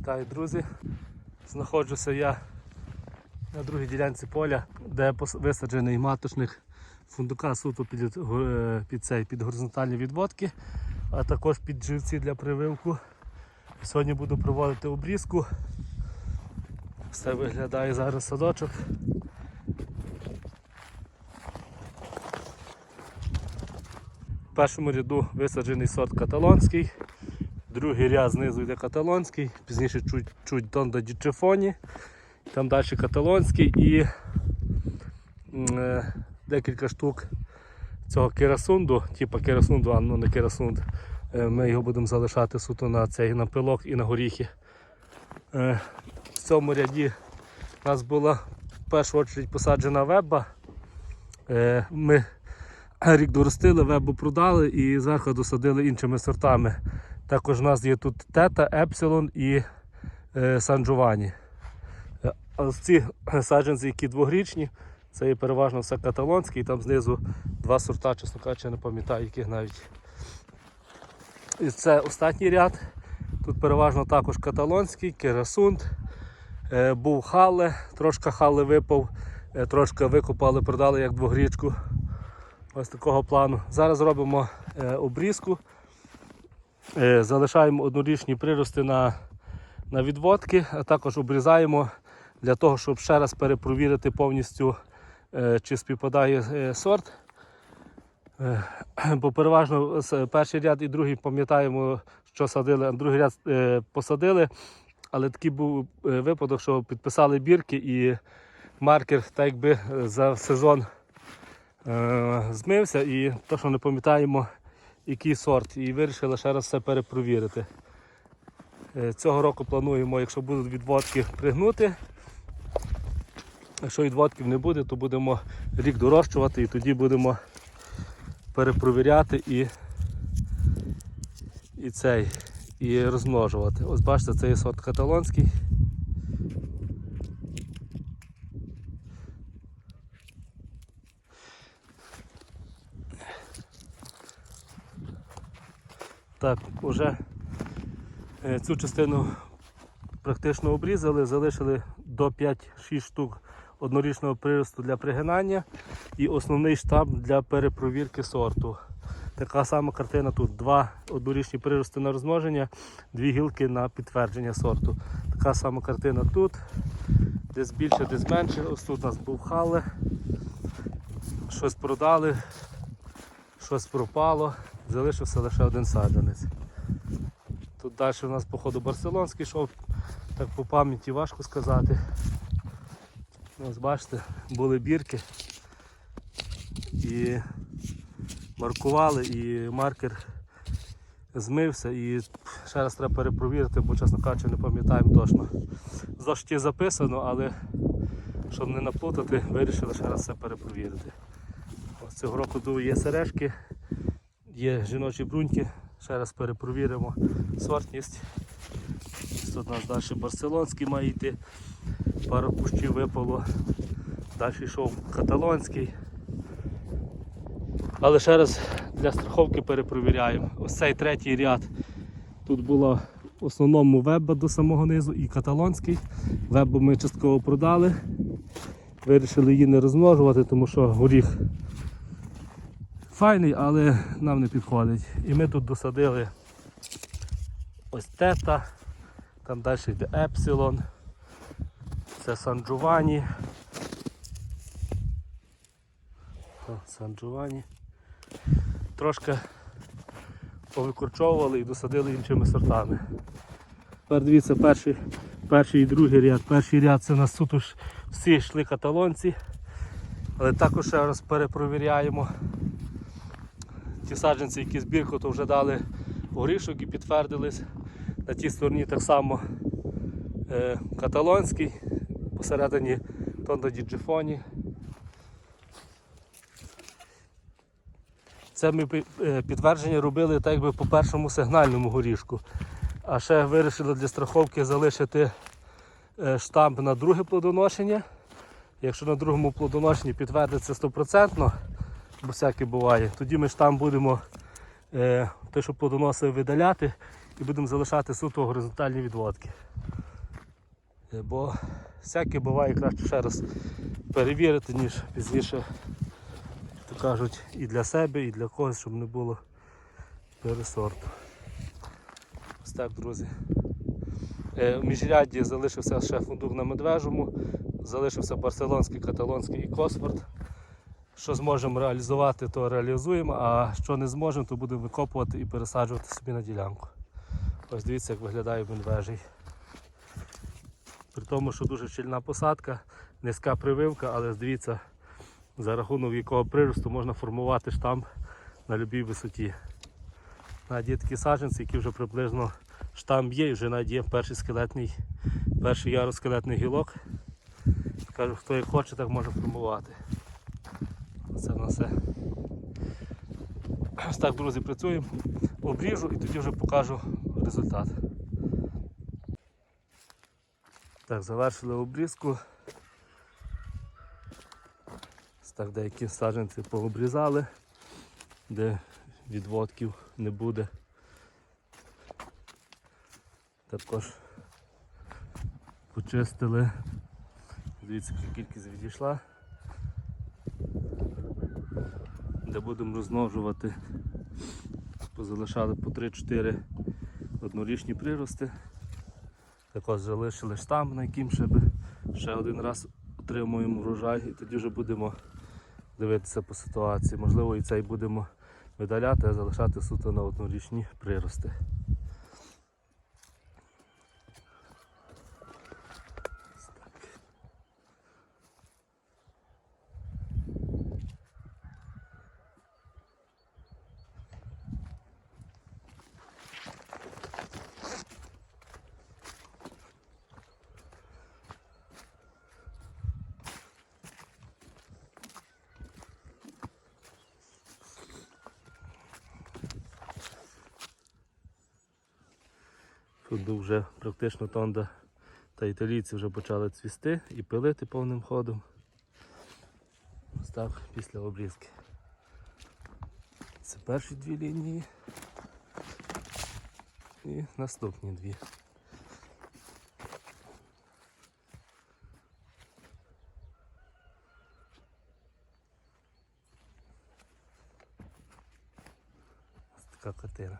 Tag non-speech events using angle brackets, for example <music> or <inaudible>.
Вітаю, друзі. Знаходжуся я на другій ділянці поля, де висаджений маточник фундука суто під, е, під, цей, під горизонтальні відводки, а також під живці для прививку. Сьогодні буду проводити обрізку. Все виглядає зараз садочок. В першому ряду висаджений сорт каталонський. Другий ряд знизу йде каталонський, пізніше чуть, чуть Тондо Дічефоні, там далі каталонський і е, декілька штук цього керасунду, типу керасунду, а ну не керасунд. Е, Ми його будемо залишати суто на цей на пилок і на горіхи. Е, В цьому ряді у нас була в першу чергу посаджена веба. Е, Ми рік доростили, вебу продали і зверху досадили іншими сортами. Також у нас є тут тета, епсилон і е, Сан Джованні. Е, А ці саджанці, які двогрічні, це є переважно все каталонське, і там знизу два сорта, чесно кажучи, не пам'ятаю, яких навіть. І це останній ряд. Тут переважно також каталонський, керасунд, е, був хале, трошки хале випав, е, трошки викопали, продали як двогрічку. Ось такого плану. Зараз робимо е, обрізку. Е, Залишаємо однорічні прирости на, на відводки, а також обрізаємо для того, щоб ще раз перепровірити повністю, е, чи співпадає е, сорт. <clears throat> Бо переважно перший ряд і другий пам'ятаємо, що садили, а другий ряд посадили. Але такий був випадок, що підписали бірки і маркер так якби за сезон змився і то, що не пам'ятаємо, який сорт, і вирішили ще раз все перепровірити. Е, Цього року плануємо, якщо будуть відводки, пригнути. Якщо відводків не буде, то будемо рік дорощувати і тоді будемо перепровіряти і, і цей, і розмножувати. Ось бачите, це є сорт каталонський. Так, вже е, цю частину практично обрізали, залишили до 5-6 штук однорічного приросту для пригинання і основний штаб для перепровірки сорту. Така сама картина тут. Два однорічні прирости на розмноження, дві гілки на підтвердження сорту. Така сама картина тут. Десь більше, десь менше. Ось тут у нас був хале. Щось продали, щось пропало, залишився лише один саджанець. Тут далі у нас, походу, барселонський йшов, так по пам'яті важко сказати. Ось бачите, були бірки і маркували, і маркер змився і ще раз треба перепровірити, бо, чесно кажучи, не пам'ятаємо точно. В записано, але щоб не наплутати, вирішили ще раз все перепровірити. Ось цього року є сережки, є жіночі бруньки, ще раз перепровіримо сортність. Тут у нас далі барселонський має йти, пару кущів випало, далі йшов каталонський. Але ще раз для страховки перепровіряємо. Ось цей третій ряд. Тут була в основному веба до самого низу і каталонський. Вебу ми частково продали. Вирішили її не розмножувати, тому що горіх файний, але нам не підходить. І ми тут досадили ось тета, там далі йде епсилон, це Сан Джованні. О, Сан Джованні. Трошки повикорчовували і досадили іншими сортами. Тепер дивіться, перший, перший і другий ряд. Перший ряд це нас тут уж всі йшли каталонці, але також ще раз перепровіряємо. Ті саджанці, які збірку, то вже дали горішок і підтвердились. На тій стороні так само е, каталонський, посередині Тондо Діджифоні. Це ми е, підтвердження робили так якби по першому сигнальному горішку. А ще вирішили для страховки залишити е, штамп на друге плодоношення. Якщо на другому плодоношенні підтвердиться 100%, бо всяке буває, тоді ми штамп будемо е, те, що плодоносив видаляти і будемо залишати суто горизонтальні відводки. Е, Бо всяке буває краще ще раз перевірити, ніж пізніше, то кажуть, і для себе, і для когось, щоб не було пересорту. Ось так, друзі. Е, В міжрядді залишився ще фундук на медвежому, залишився барселонський, каталонський і Косфорд. Що зможемо реалізувати, то реалізуємо, а що не зможемо, то будемо викопувати і пересаджувати собі на ділянку. Ось дивіться, як виглядає медвежий. При тому, що дуже щільна посадка, низька прививка, але дивіться, за рахунок якого приросту можна формувати штамп на будь-якій висоті. Навіть є такі саджанці, які вже приблизно штамп є, і вже навіть є перший скелетний, перший ярус скелетний гілок. Кажу, хто як хоче, так може формувати. Це на все. Ось так, друзі, працюємо. Обріжу і тоді вже покажу результат. Так, завершили обрізку. Ось Так, деякі саджанці пообрізали, де відводків не буде. Також почистили. Дивіться, яка кількість відійшла. Де будемо розмножувати. Позалишали по 3-4 однорічні прирости. Також залишили штамп, на яким ще, би ще один раз отримуємо врожай і тоді вже будемо дивитися по ситуації. Можливо і цей будемо видаляти, а залишати суто на однорічні прирости. Тут був вже практично тонда та італійці вже почали цвісти і пилити повним ходом. Ось після обрізки. Це перші дві лінії і наступні дві. Ось така картина.